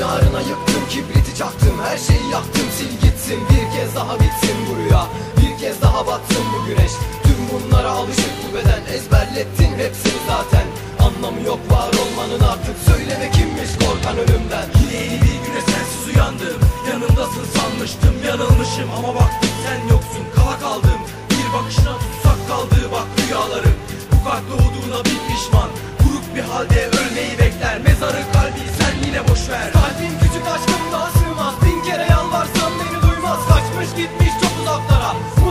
Yarına yıktım kibriti çaktım Her şeyi yaktım. Sil gitsin Bir kez daha bitsin bu rüya Bir kez daha batsın bu güneş. Tüm bunlara alışık bu beden Ezberlettin hepsini zaten. Anlamı yok var olmanın artık. Söyleme kimmiş korkan ölümden? Yeni bir güne sensiz uyandım. Yanımdasın sanmıştım yanılmışım. Ama baktım sen yoksun kala kaldım. Bir bakışına tutsak kaldı bak rüyalarım. Bu kalpte gitmiş çok uzaklara.